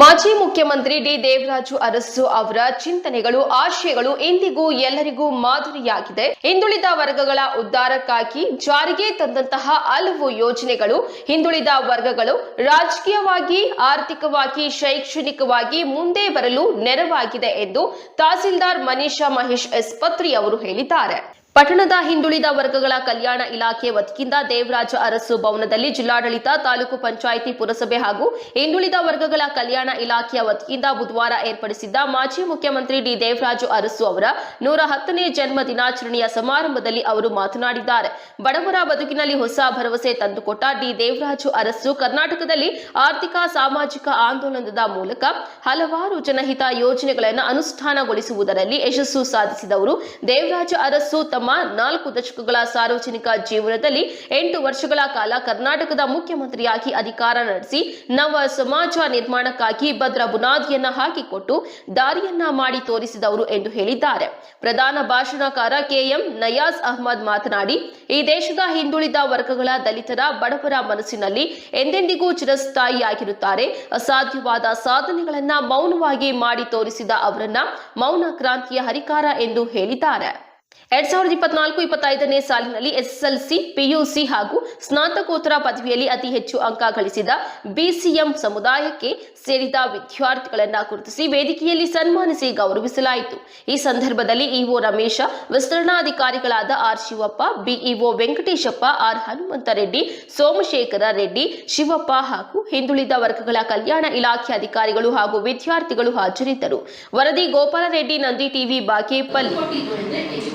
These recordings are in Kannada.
ಮಾಜಿ ಮುಖ್ಯಮಂತ್ರಿ ಡಿ ದೇವರಾಜು ಅರಸು ಅವರ ಚಿಂತನೆಗಳು, ಆಶಯಗಳು ಇಂದಿಗೂ ಎಲ್ಲರಿಗೂ ಮಾದರಿಯಾಗಿದೆ. ಹಿಂದುಳಿದ ವರ್ಗಗಳ ಉದ್ಧಾರಕ್ಕಾಗಿ ಜಾರಿಗೆ ತಂದಂತಹ ಹಲವು ಯೋಜನೆಗಳು, ಹಿಂದುಳಿದ ವರ್ಗಗಳು ರಾಜಕೀಯವಾಗಿ, ಆರ್ಥಿಕವಾಗಿ, ಶೈಕ್ಷಣಿಕವಾಗಿ ಮುಂದೆ ಬರಲು ನೆರವಾಗಿದೆ ಎಂದು ತಹಸೀಲ್ದಾರ್ ಮನೀಷಾ ಮಹೇಶ್ ಎಸ್ ಪತ್ರಿ ಅವರು ಹೇಳಿದ್ದಾರೆ. ಪಟ್ಟಣದ ಹಿಂದುಳಿದ ವರ್ಗಗಳ ಕಲ್ಯಾಣ ಇಲಾಖೆ ವತಿಯಿಂದ ದೇವರಾಜ ಅರಸು ಭವನದಲ್ಲಿ ಜಿಲ್ಲಾಡಳಿತ ತಾಲೂಕು ಪಂಚಾಯಿತಿ ಪುರಸಭೆ ಹಾಗೂ ಹಿಂದುಳಿದ ವರ್ಗಗಳ ಕಲ್ಯಾಣ ಇಲಾಖೆಯ ವತಿಯಿಂದ ಬುಧವಾರ ಏರ್ಪಡಿಸಿದ್ದ ಮಾಜಿ ಮುಖ್ಯಮಂತ್ರಿ ಡಿ ದೇವರಾಜು ಅರಸು ಅವರ ನೂರ ಹತ್ತನೇ ಜನ್ಮ ದಿನಾಚರಣೆಯ ಸಮಾರಂಭದಲ್ಲಿ ಅವರು ಮಾತನಾಡಿದ್ದಾರೆ. ಬಡವರ ಬದುಕಿನಲ್ಲಿ ಹೊಸ ಭರವಸೆ ತಂದುಕೊಟ್ಟ ಡಿ ದೇವರಾಜು ಅರಸು ಕರ್ನಾಟಕದಲ್ಲಿ ಆರ್ಥಿಕ, ಸಾಮಾಜಿಕ ಆಂದೋಲನದ ಮೂಲಕ ಹಲವಾರು ಜನಹಿತ ಯೋಜನೆಗಳನ್ನು ಅನುಷ್ಠಾನಗೊಳಿಸುವುದರಲ್ಲಿ ಯಶಸ್ಸು ಸಾಧಿಸಿದವರು ದೇವರಾಜ ಅರಸು. ತಮ್ಮ ನಾಲ್ಕು ದಶಕಗಳ ಸಾರ್ವಜನಿಕ ಜೀವನದಲ್ಲಿ ಎಂಟು ವರ್ಷಗಳ ಕಾಲ ಕರ್ನಾಟಕದ ಮುಖ್ಯಮಂತ್ರಿಯಾಗಿ ಅಧಿಕಾರ ನಡೆಸಿ ನವ ಸಮಾಜ ನಿರ್ಮಾಣಕ್ಕಾಗಿ ಭದ್ರ ಬುನಾದಿಯನ್ನ ಹಾಕಿಕೊಟ್ಟು ದಾರಿಯನ್ನ ಮಾಡಿ ತೋರಿಸಿದವರು ಎಂದು ಹೇಳಿದ್ದಾರೆ. ಪ್ರಧಾನ ಭಾಷಣಕಾರ ಕೆಎಂ ನಯಾಜ್ ಅಹ್ಮದ್ ಮಾತನಾಡಿ, ಈ ದೇಶದ ಹಿಂದುಳಿದ ವರ್ಗಗಳ ದಲಿತರ ಬಡವರ ಮನಸ್ಸಿನಲ್ಲಿ ಎಂದೆಂದಿಗೂ ಚಿರಸ್ಥಾಯಿಯಾಗಿರುತ್ತಾರೆ. ಅಸಾಧ್ಯವಾದ ಸಾಧನೆಗಳನ್ನ ಮೌನವಾಗಿ ಮಾಡಿ ತೋರಿಸಿದ ಅವರನ್ನ ಮೌನ ಕ್ರಾಂತಿಯ ಹರಿಕಾರ ಎಂದು ಹೇಳಿದ್ದಾರೆ. ಎರಡ್ ಸಾವಿರದ ಇಪ್ಪತ್ನಾಲ್ಕು ಇಪ್ಪತ್ತೈದನೇ ಸಾಲಿನಲ್ಲಿ ಎಸ್ಎಸ್ಎಲ್ಸಿ, ಪಿಯುಸಿ ಹಾಗೂ ಸ್ನಾತಕೋತ್ತರ ಪದವಿಯಲ್ಲಿ ಅತಿ ಹೆಚ್ಚು ಅಂಕ ಗಳಿಸಿದ ಬಿಸಿಎಂ ಸಮುದಾಯಕ್ಕೆ ಸೇರಿದ ವಿದ್ಯಾರ್ಥಿಗಳನ್ನು ಗುರುತಿಸಿ ವೇದಿಕೆಯಲ್ಲಿ ಸನ್ಮಾನಿಸಿ ಗೌರವಿಸಲಾಯಿತು. ಈ ಸಂದರ್ಭದಲ್ಲಿ EO Ramesha, ವಿಸ್ತರಣಾಧಿಕಾರಿಗಳಾದ R Shivappa, BEO Venkateshappa, R Hanumanthareddy Somashekhara Reddy, Shivappa ಹಾಗೂ ಹಿಂದುಳಿದ ವರ್ಗಗಳ ಕಲ್ಯಾಣ ಇಲಾಖೆ ಅಧಿಕಾರಿಗಳು ಹಾಗೂ ವಿದ್ಯಾರ್ಥಿಗಳು ಹಾಜರಿದ್ದರು. ವರದಿ Gopalreddy, Nandi TV, Bagepalli.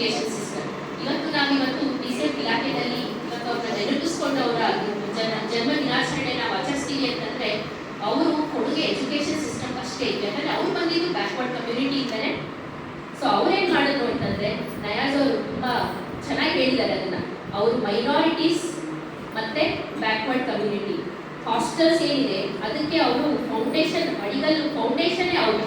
Education system ಇವತ್ತು ನಾವಿವತ್ತು ಡಿಸೆಂಟ್ ಇಲಾಖೆಯಲ್ಲಿ ಇವತ್ತು ಅವ್ರನ್ನ ನೆನಪಿಸ್ಕೊಂಡು ಅವರ ಜನ, ಜನ್ಮ ದಿನಾಚರಣೆ ನಾವು ಆಚರಿಸ್ತೀವಿ ಅಂತಂದ್ರೆ ಅವರು ಕೊಡುಗೆ ಎಜುಕೇಶನ್ ಸಿಸ್ಟಮ್ ಅಷ್ಟೇ ಯಾಕಂದ್ರೆ ಅವ್ರು ಬಂದಿದ್ದು ಬ್ಯಾಕ್ವರ್ಡ್ ಇದ್ದಾರೆ ಸೊ ಅವ್ರೇನ್ ಮಾಡಿದ್ರು ಅಂತಂದ್ರೆ ನಯಾಜ್ ಅವರು ತುಂಬಾ ಚೆನ್ನಾಗಿ ಹೇಳಿದ್ದಾರೆ ಅದನ್ನ. ಅವರು ಮೈನಾರಿಟೀಸ್ ಮತ್ತೆ ಬ್ಯಾಕ್ವರ್ಡ್ ಕಮ್ಯುನಿಟಿ ಹಾಸ್ಟೆಲ್ಸ್ ಏನಿದೆ ಅದಕ್ಕೆ ಅವರು ಫೌಂಡೇಶನ್ ಅಡಿಗಲ್ಲು ಫೌಂಡೇಶನ್ ಅವರು.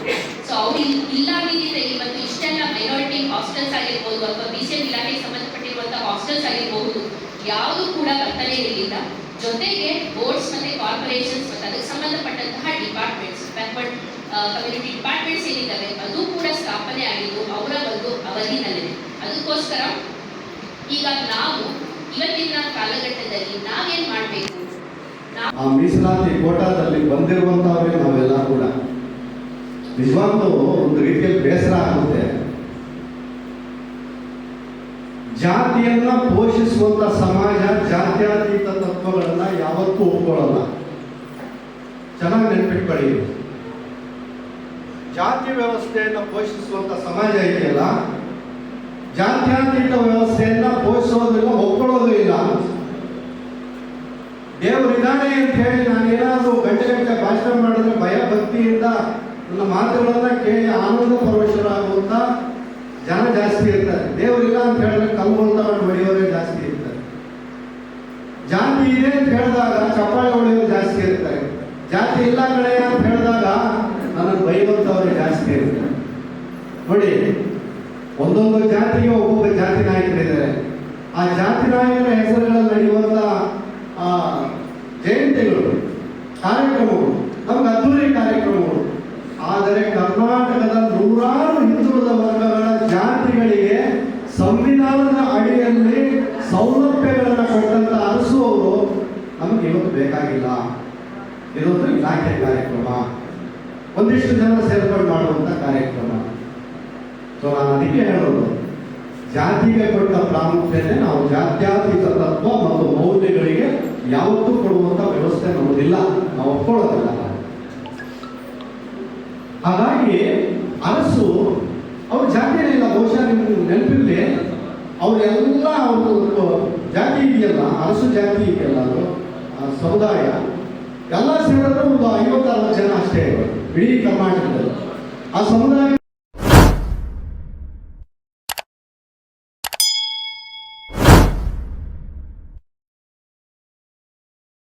ಸೊ ಅವ್ರು ಇಲ್- ಇಲ್ಲಾಗಿದ್ರೆ ಇವತ್ತು ಇಷ್ಟೆಲ್ಲ ಮೈನಾರಿಟಿ ಹಾಸ್ಟೆಲ್ಸ್ ಆಗಿರ್ಬೋದು ಅಥವಾ ಬಿ ಸಿ ಎಂ ಇಲಾಖೆಗೆ ಸಂಬಂಧಪಟ್ಟಿರುವಂತಹ ಹಾಸ್ಟೆಲ್ಸ್ ಆಗಿರ್ಬೋದು. ಯಾವುದು ಕೂಡ ಬರ್ತಾನೆ ಇರಲಿಲ್ಲ. ಜೊತೆಗೆ ಬೋರ್ಡ್ಸ್ ಮತ್ತೆ ಕಾರ್ಪೊರೇಷನ್ಸ್ ಮತ್ತು ಅದಕ್ಕೆ ಸಂಬಂಧಪಟ್ಟಂತಹ ಡಿಪಾರ್ಟ್ಮೆಂಟ್ಸ್ ಬ್ಯಾಕ್ವರ್ಡ್ ಕಮ್ಯುನಿಟಿ ಡಿಪಾರ್ಟ್ಮೆಂಟ್ಸ್ ಏನಿದ್ದಾವೆ, ಅದು ಕೂಡ ಸ್ಥಾಪನೆ ಆಗಿದ್ದು ಅವರ ಒಂದು ಅವಧಿನಲ್ಲಿದೆ. ಅದಕ್ಕೋಸ್ಕರ ಈಗ ನಾವು, ಇವತ್ತಿನ ಕಾಲಘಟ್ಟದಲ್ಲಿ ನಾವು ಆ ಮೀಸಲಾತಿ ಕೋಟಾದಲ್ಲಿ ಬಂದಿರುವಂತಹವರೇ ನಾವೆಲ್ಲ ಕೂಡ. ನಿಜವಾಗ್ಲೂ ಒಂದು ರೀತಿಯಲ್ಲಿ ಬೇಸರ ಆಗುತ್ತೆ. ಜಾತಿಯನ್ನ ಪೋಷಿಸುವಂತ ಸಮಾಜ, ಜಾತ್ಯಾತೀತ ತತ್ವಗಳನ್ನ ಯಾವತ್ತೂ ಒಪ್ಕೊಳ್ಳಲ್ಲ. ಚೆನ್ನಾಗಿ ನೆನ್ಪಿಟ್ಕೊಳ್ಳಿ. ಜಾತಿ ವ್ಯವಸ್ಥೆಯನ್ನ ಪೋಷಿಸುವಂತ ಸಮಾಜ ಇದೆಯಲ್ಲ? ಜಾತ್ಯತೀತ ವ್ಯವಸ್ಥೆಯನ್ನ ಪೋಷಿಸುವುದನ್ನು ಒಪ್ಕೊಳ್ಳೋದು ಭಾಷಣ ಮಾಡಿದ್ರೆ ಭಯ ಭಕ್ತಿಯಿಂದ ನನ್ನ ಮಾತುಗಳನ್ನ ಕೇಳಿ ಆನಂದ ಪರವಶರಾಗುವಂತ ಜನ ಜಾಸ್ತಿ ಇರ್ತಾರೆ. ದೇವರಿಲ್ಲ ಅಂತ ಹೇಳಿದ್ರೆ ಕಲ್ಲು ಅವ್ರು ಜಾಸ್ತಿ ಇರ್ತಾರೆ. ಜಾತಿ ಇದೆ ಅಂತ ಹೇಳಿದಾಗ ಚಪ್ಪಾಳೆ ಹೊಡೆಯೋರು ಜಾಸ್ತಿ ಇರ್ತಾರೆ. ಜಾತಿ ಇಲ್ಲ ಕಡೆ ಅಂತ ಹೇಳಿದಾಗ ನನಗೆ ಬೈಯುವಂಥವ್ರೆ ಜಾಸ್ತಿ ಇರ್ತಾರೆ. ನೋಡಿ ಒಂದೊಂದು ಜಾತಿಗೆ ಒಬ್ಬೊಬ್ಬ ಜಾತಿ ನಾಯಕರಿದ್ದಾರೆ. ಆ ಜಾತಿ ನಾಯಕರ ಹೆಸರುಗಳಲ್ಲಿ ನಡೆಯುವಂತ ಆ, ಜಯಂತಿಗಳು ಕಾರ್ಯಕ್ರಮಗಳು ನಮ್ಗೆ ಅದ್ದೂರಿ ಕಾರ್ಯಕ್ರಮಗಳು ಆದರೆ ಕರ್ನಾಟಕದ ನೂರಾರು ಹಿಂದುಳಿದ ವರ್ಗಗಳ ಜಾತಿಗಳಿಗೆ ಸಂವಿಧಾನದ ಅಡಿಯಲ್ಲಿ ಸೌಲಭ್ಯಗಳನ್ನು ಕೊಟ್ಟಂತ ಅರಸು ಅವರು ನಮಗೆ ಇವತ್ತು ಬೇಕಾಗಿಲ್ಲ. ಇದೊಂದು ಇಲಾಖೆ ಕಾರ್ಯಕ್ರಮ. ಒಂದಿಷ್ಟು ಜನ ಸೇರ್ಪಡೆ ಮಾಡುವಂತ ಕಾರ್ಯಕ್ರಮ. ಸೊ ನಾನು ಅದಕ್ಕೆ ಹೇಳೋದು, ಜಾತಿಗೆ ಕೊಟ್ಟ ಪ್ರಾಮುಖ್ಯತೆ ನಾವು ಜಾತ್ಯಾತೀತ ತತ್ವ ಮತ್ತು ಮೌಲ್ಯಗಳಿಗೆ ಯಾವತ್ತೂ ಕೊಡುವಂತ ವ್ಯವಸ್ಥೆ ನಮ್ಮದಿಲ್ಲ. ನಾವು ಒಪ್ಕೊಳ್ಳೋದಿಲ್ಲ. ಹಾಗಾಗಿ ಅರಸು, ಅವ್ರ ಜಾತಿನೇ ಇಲ್ಲ, ಬಹುಶಃ ನಿಮ್ಗೆ ನೆನಪಿರ್ಲಿ. ಅವರೆಲ್ಲ ಅವರು ಜಾತಿ ಇದೆಯಲ್ಲ, ಅರಸು ಜಾತಿ ಇದೆಯಲ್ಲ ಅದು ಸಮುದಾಯ, ಎಲ್ಲ ಸೇರಿದ್ರೆ ಒಂದು ಐವತ್ತಾರು ಜನ ಅಷ್ಟೇ ಇವರು ಇಡೀ ಕರ್ನಾಟಕದಲ್ಲಿ. ಆ ಸಮುದಾಯ